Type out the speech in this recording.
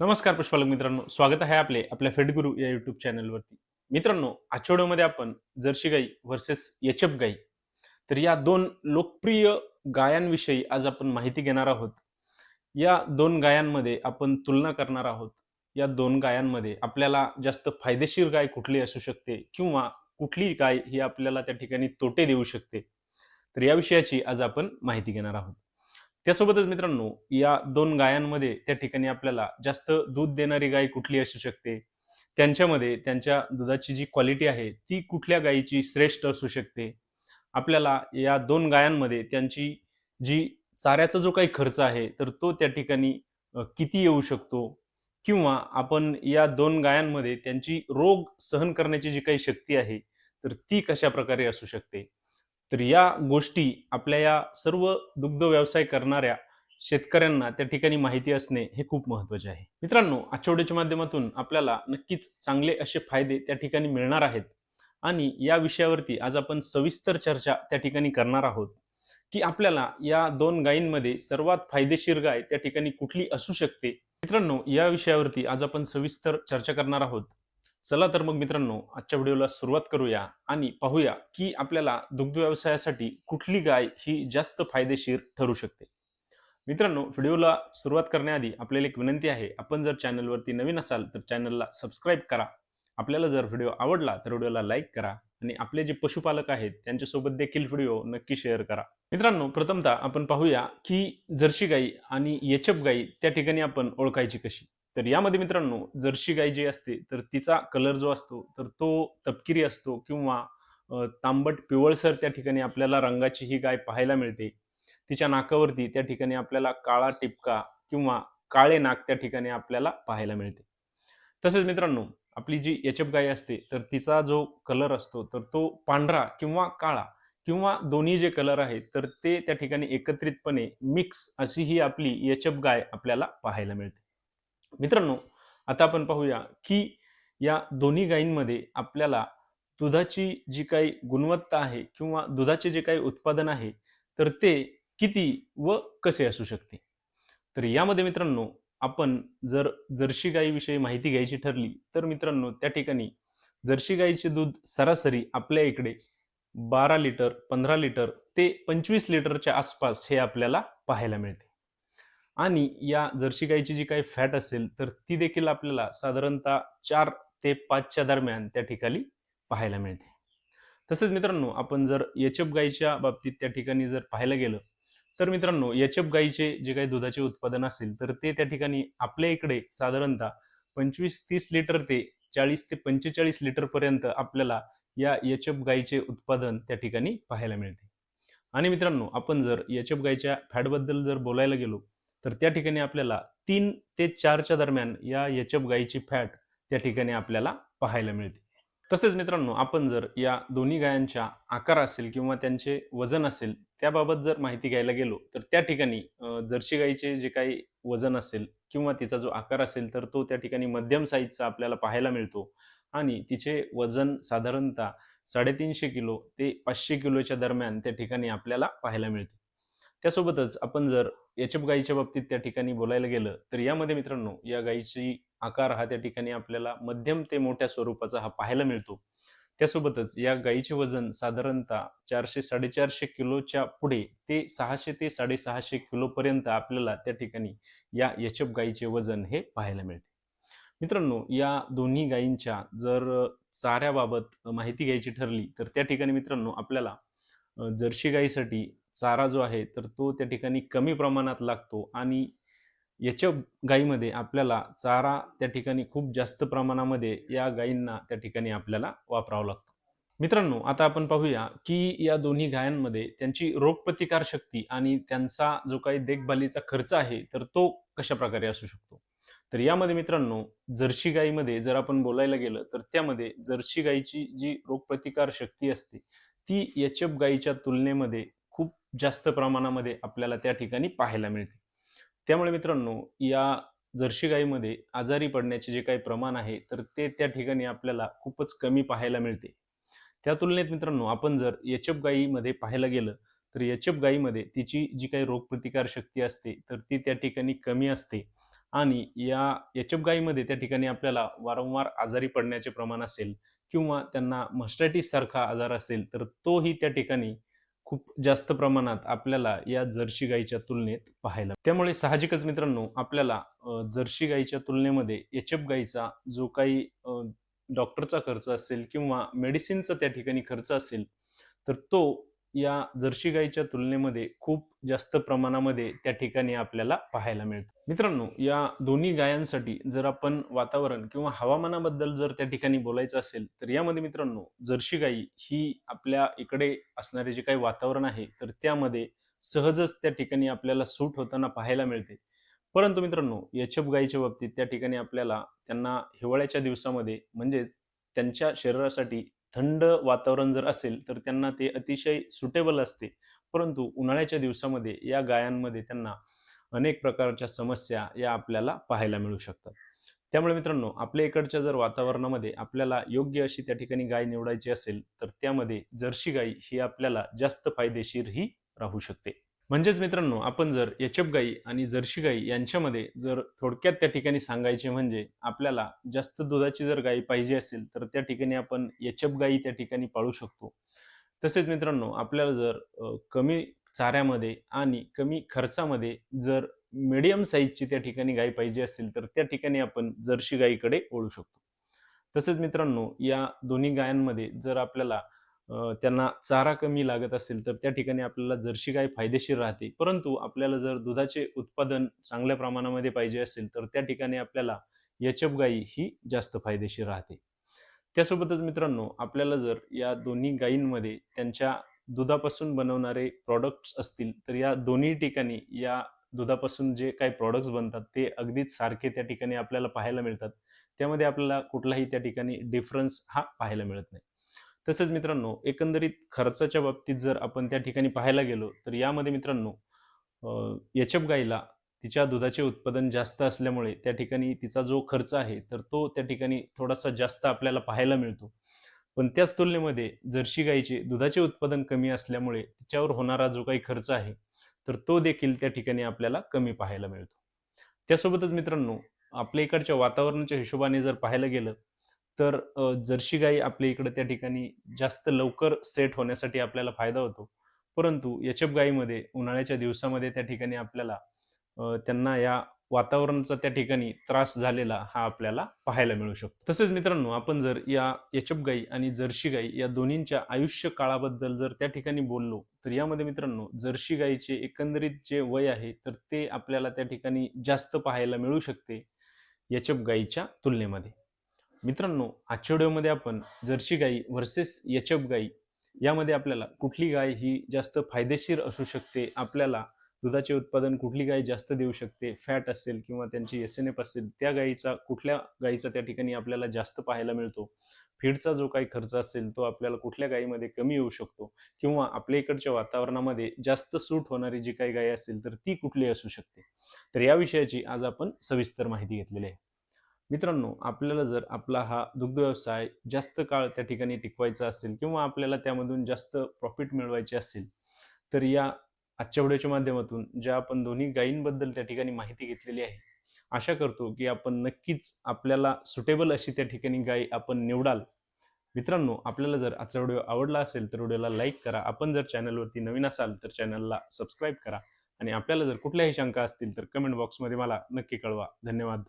नमस्कार पुष्पालक मित्रांनो स्वागत आहे आपले आपल्या फेडगुरु या युट्यूब चॅनलवरती मित्रांनो आठवड्यामध्ये आपण जर्सी गाई व्हर्सेस एचएफ गाई. तर या दोन लोकप्रिय गायांविषयी आज आपण माहिती घेणार आहोत. या दोन गायांमध्ये आपण तुलना करणार आहोत. या दोन गायांमध्ये आपल्याला जास्त फायदेशीर गाय कुठली असू शकते किंवा कुठली गाय ही आपल्याला त्या ठिकाणी तोटे देऊ शकते. तर या विषयाची आज आपण माहिती घेणार आहोत. त्यासोबतच मित्रांनो या दोन गायांमध्ये त्या ठिकाणी आपल्याला जास्त दूध देणारी गाय कुठली असू शकते? त्यांच्यामध्ये त्यांच्या दुधाची जी क्वालिटी आहे ती कुठल्या गायीची श्रेष्ठ असू शकते? आपल्याला या दोन गायांमध्ये त्यांची जी चाऱ्याचा जो काही खर्च आहे तर तो त्या ठिकाणी किती येऊ शकतो? किंवा आपण या दोन गायांमध्ये त्यांची रोग सहन करण्याची जी काही शक्ती आहे तर ती कशा प्रकारे असू शकते? तर या गोष्टी आपल्या या सर्व दुग्ध व्यवसाय करणाऱ्या शेतकऱ्यांना त्या ठिकाणी माहिती असणे हे खूप महत्त्वाचे आहे. मित्रांनो आजच्या व्हिडिओच्या माध्यमातून आपल्याला नक्कीच चांगले असे फायदे त्या ठिकाणी मिळणार आहेत आणि या विषयावरती आज आपण सविस्तर चर्चा त्या ठिकाणी करणार आहोत की आपल्याला या दोन गायींमध्ये सर्वात फायदेशीर गाय त्या ठिकाणी कुठली असू शकते? मित्रांनो या विषयावरती आज आपण सविस्तर चर्चा करणार आहोत. चला तर मग मित्रांनो आजच्या व्हिडिओला सुरुवात करूया आणि पाहूया की आपल्याला दुग्ध व्यवसायासाठी कुठली गाय ही जास्त फायदेशीर ठरू शकते. मित्रांनो व्हिडिओला सुरुवात करण्याआधी आपल्याला एक विनंती आहे आपण जर चॅनलवरती नवीन असाल तर चॅनलला सबस्क्राईब करा. आपल्याला जर व्हिडिओ आवडला तर व्हिडिओला लाईक करा आणि आपले जे पशुपालक आहेत त्यांच्यासोबत देखील व्हिडिओ नक्की शेअर करा. मित्रांनो प्रथमतः आपण पाहूया की जर्सी गाई आणि येचप गाई त्या ठिकाणी आपण ओळखायची कशी? तर यामध्ये मित्रांनो जर्सी गाय जी असते तर तिचा कलर जो असतो तर तो तपकिरी असतो किंवा तांबट पिवळसर त्या ठिकाणी आपल्याला रंगाची ही गाय पाहायला मिळते. तिच्या नाकावरती त्या ठिकाणी आपल्याला काळा टिपका किंवा काळे नाक त्या ठिकाणी आपल्याला पाहायला मिळते. तसेच मित्रांनो आपली जी एचप गाय असते तर तिचा जो कलर असतो तर तो पांढरा किंवा काळा किंवा दोन्ही जे कलर आहेत तर ते त्या ठिकाणी एकत्रितपणे मिक्स अशी ही आपली एचप गाय आपल्याला पाहायला मिळते. मित्रांनो आता आपण पाहूया की या दोन्ही गायींमध्ये आपल्याला दुधाची जी काही गुणवत्ता आहे किंवा दुधाचे जे काही उत्पादन आहे तर ते किती व कसे असू शकते? तर यामध्ये मित्रांनो आपण जर जर्सी गायीविषयी माहिती घ्यायची ठरली तर मित्रांनो त्या ठिकाणी जर्सी गायीचे दूध सरासरी आपल्या इकडे बारा लिटर पंधरा लिटर ते पंचवीस लिटरच्या आसपास हे आपल्याला पाहायला मिळते. आणि या जर्सी गाईची जी काही फॅट असेल तर ती देखील आपल्याला साधारणतः चार ते पाचच्या दरम्यान त्या ठिकाणी पाहायला मिळते. तसेच मित्रांनो आपण जर एचएफ गाईच्या बाबतीत त्या ठिकाणी जर पाहायला गेलं तर मित्रांनो एचएफ गाईचे जे काही दुधाचे उत्पादन असेल तर ते त्या ठिकाणी आपल्या इकडे साधारणतः पंचवीस तीस लिटर ते चाळीस ते पंचेचाळीस लिटरपर्यंत आपल्याला या एचएफ गाईचे उत्पादन त्या ठिकाणी पाहायला मिळते. आणि मित्रांनो आपण जर एचएफ गाईच्या फॅटबद्दल जर बोलायला गेलो तर त्या ठिकाणी आपल्याला तीन ते चारच्या दरम्यान या एचएफ गाईची फॅट त्या ठिकाणी आपल्याला पाहायला मिळते. तसेच मित्रांनो आपण जर या दोन्ही गायांच्या आकार असेल किंवा त्यांचे वजन असेल त्याबाबत जर माहिती घ्यायला गेलो तर त्या ठिकाणी जर्सी गाईचे जे काही वजन असेल किंवा तिचा जो आकार असेल तर तो त्या ठिकाणी मध्यम साईजचा आपल्याला पाहायला मिळतो. आणि तिचे वजन साधारणतः साडेतीनशे किलो ते पाचशे किलोच्या दरम्यान त्या ठिकाणी आपल्याला पाहायला मिळते. त्यासोबतच आपण जर याच्या गाईच्या बाबतीत त्या ठिकाणी बोलायला गेलं तर यामध्ये मित्रांनो या गाईची आकार हा त्या ठिकाणी आपल्याला मध्यम ते मोठ्या स्वरूपाचा हा पाहायला मिळतो. त्यासोबतच या गाईचे वजन साधारणतः चारशे साडेचारशे किलोच्या पुढे ते सहाशे ते साडेसहाशे किलोपर्यंत आपल्याला त्या ठिकाणी या यचप गाईचे वजन हे पाहायला मिळते. मित्रांनो या दोन्ही गायींच्या जर चाऱ्याबाबत माहिती घ्यायची ठरली तर त्या ठिकाणी मित्रांनो आपल्याला जर्सी गाईसाठी चारा जो आहे तर तो त्या ठिकाणी कमी प्रमाणात लागतो आणि याच्या गाईमध्ये आपल्याला चारा त्या ठिकाणी खूप जास्त प्रमाणामध्ये या गायींना त्या ठिकाणी आपल्याला वापरावा लागतो. मित्रांनो आता आपण पाहूया की या दोन्ही गायांमध्ये त्यांची रोगप्रतिकार शक्ती आणि त्यांचा जो काही देखभालीचा खर्च आहे तर तो कशा प्रकारे असू शकतो? तर यामध्ये मित्रांनो जर्सी गाईमध्ये जर आपण बोलायला गेलं तर त्यामध्ये जर्सी गाईची जी रोगप्रतिकार शक्ती असते ती एचएफ गाईच्या तुलनेमध्ये जास्त प्रमाणामध्ये आपल्याला त्या ठिकाणी पाहायला मिळते. त्यामुळे मित्रांनो या जर्सी गाईमध्ये आजारी पडण्याचे जे काही प्रमाण आहे तर ते त्या ठिकाणी आपल्याला खूपच कमी पाहायला मिळते. त्या तुलनेत मित्रांनो आपण जर एचएफ गाईमध्ये पाहायला गेलं तर एचएफ गाईमध्ये तिची जी काही रोगप्रतिकार शक्ती असते तर ती त्या ठिकाणी कमी असते. आणि या एचएफ गाईमध्ये त्या ठिकाणी आपल्याला वारंवार आजारी पडण्याचे प्रमाण असेल किंवा त्यांना मस्टॅटिस सारखा आजार असेल तर तोही त्या ठिकाणी खूप जास्त प्रमाणात आपल्याला या जर्सी गाईच्या तुलनेत पाहायला त्यामुळे साहजिकच मित्रांनो आपल्याला जर्सी गाईच्या तुलनेमध्ये एच एफ गाईचा जो काही डॉक्टरचा खर्च असेल किंवा मेडिसिनचा त्या ठिकाणी खर्च असेल तर तो या जर्सी गाईच्या तुलनेमध्ये खूप जास्त प्रमाणामध्ये त्या ठिकाणी आपल्याला पाहायला मिळतं. मित्रांनो या दोन्ही गायांसाठी जर आपण वातावरण किंवा हवामानाबद्दल जर त्या ठिकाणी बोलायचं असेल तर यामध्ये मित्रांनो जर्सी गाई ही आपल्या इकडे असणारे जे काही वातावरण आहे तर त्यामध्ये सहजच त्या ठिकाणी आपल्याला सूट होताना पाहायला मिळते. परंतु मित्रांनो यचप गाईच्या बाबतीत त्या ठिकाणी आपल्याला त्यांना हिवाळ्याच्या दिवसामध्ये म्हणजेच त्यांच्या शरीरासाठी थंड वातावरण जर असेल तर त्यांना ते अतिशय सुटेबल असते. परंतु उन्हाळ्याच्या दिवसामध्ये या गायांमध्ये त्यांना अनेक प्रकारच्या समस्या या आपल्याला पाहायला मिळू शकतात. त्यामुळे मित्रांनो आपल्या इकडच्या जर वातावरणामध्ये आपल्याला योग्य अशी त्या ठिकाणी गाय निवडायची असेल तर त्यामध्ये जर्सी गाई ही आपल्याला जास्त फायदेशीर ही राहू शकते. म्हणजेच मित्रांनो आपण जर एचएफ गाई आणि जर्सी गाई यांच्यामध्ये जर थोडक्यात त्या ठिकाणी सांगायचे म्हणजे आपल्याला जास्त दुधाची जर गाई पाहिजे असेल तर त्या ठिकाणी आपण एचएफ गाई त्या ठिकाणी पाळू शकतो. तसेच मित्रांनो आपल्याला जर कमी चाऱ्यामध्ये आणि कमी खर्चामध्ये जर मिडियम साईजची त्या ठिकाणी गाय पाहिजे असेल तर त्या ठिकाणी आपण जर्सी गाईकडे ओळू शकतो. तसेच मित्रांनो या दोन्ही गायांमध्ये जर आपल्याला त्यांना चारा कमी लागत असेल तर त्या ठिकाणी आपल्याला जर्सी गाय फायदेशीर राहते. परंतु आपल्याला जर दुधाचे उत्पादन चांगल्या प्रमाणामध्ये पाहिजे असेल तर त्या ठिकाणी आपल्याला यचप गाई ही जास्त फायदेशीर राहते. त्यासोबतच मित्रांनो आपल्याला जर या दोन्ही गायींमध्ये त्यांच्या दुधापासून बनवणारे प्रॉडक्ट्स असतील तर या दोन्ही ठिकाणी या दुधापासून जे काही प्रॉडक्ट्स बनतात ते अगदीच सारखे त्या ठिकाणी आपल्याला पाहायला मिळतात. त्यामध्ये आपल्याला कुठलाही त्या ठिकाणी डिफरन्स हा पाहायला मिळत नाही. तसेच मित्रांनो एकंदरीत खर्चाच्या बाबतीत जर आपण त्या ठिकाणी पाहायला गेलो तर यामध्ये मित्रांनो एचएफ गाईला तिच्या दुधाचे उत्पादन जास्त असल्यामुळे त्या ठिकाणी तिचा जो खर्च आहे तर तो त्या ठिकाणी थोडासा जास्त आपल्याला पाहायला मिळतो. पण त्याच तुलनेमध्ये जर्सी गाईचे दुधाचे उत्पादन कमी असल्यामुळे तिच्यावर होणारा जो काही खर्च आहे तर तो देखील त्या ठिकाणी आपल्याला कमी पाहायला मिळतो. त्यासोबतच मित्रांनो आपल्या इकडच्या वातावरणाच्या हिशोबाने जर पाहायला गेलं तर जर्सी गाई आपल्या इकडे त्या ठिकाणी जास्त लवकर सेट होण्यासाठी आपल्याला फायदा होतो. परंतु एचएफ गाईमध्ये उन्हाळ्याच्या दिवसामध्ये त्या ठिकाणी आपल्याला त्यांना या वातावरणाचा त्या ठिकाणी त्रास झालेला हा आपल्याला पाहायला मिळू शकतो. तसेच मित्रांनो आपण जर या एचएफ गाई आणि जर्सी गाई या दोन्हींच्या आयुष्य काळाबद्दल जर त्या ठिकाणी बोललो तर यामध्ये मित्रांनो जर्सी गाईचे एकंदरीत जे वय आहे तर ते आपल्याला त्या ठिकाणी जास्त पाहायला मिळू शकते एचएफ गाईच्या तुलनेमध्ये. मित्रांनो आजच्या व्हिडिओमध्ये आपण जर्सी गाई व्हर्सेस यचप गाई यामध्ये आपल्याला कुठली गाय ही जास्त फायदेशीर असू शकते? आपल्याला दुधाचे उत्पादन कुठली गाय जास्त देऊ शकते? फॅट असेल किंवा त्यांची एस एन एफ असेल त्या गायीचा कुठल्या गायीचा त्या ठिकाणी आपल्याला जास्त पाहायला मिळतो? फीडचा जो काही खर्च असेल तो आपल्याला कुठल्या गायीमध्ये कमी येऊ शकतो? किंवा आपल्या इकडच्या वातावरणामध्ये जास्त सूट होणारी जी काही गाय असेल तर ती कुठली असू शकते? तर या विषयाची आज आपण सविस्तर माहिती घेतलेली आहे. मित्रांनो आपल्याला जर आपला हा दुग्ध व्यवसाय जास्त काळ त्या ठिकाणी टिकवायचा असेल किंवा आपल्याला त्यामधून जास्त प्रॉफिट मिळवायचे असेल तर या आजच्या व्हिडिओच्या माध्यमातून ज्या आपण दोन्ही गायींबद्दल त्या ठिकाणी माहिती घेतलेली आहे आशा करतो की आपण नक्कीच आपल्याला सुटेबल अशी त्या ठिकाणी गाय आपण निवडाल. मित्रांनो आपल्याला जर आजचा व्हिडिओ आवडला असेल तर व्हिडिओला लाईक करा. आपण जर चॅनलवरती नवीन असाल तर चॅनलला सबस्क्राईब करा. आणि आपल्याला जर कुठल्याही शंका असतील तर कमेंट बॉक्समध्ये मला नक्की कळवा. धन्यवाद.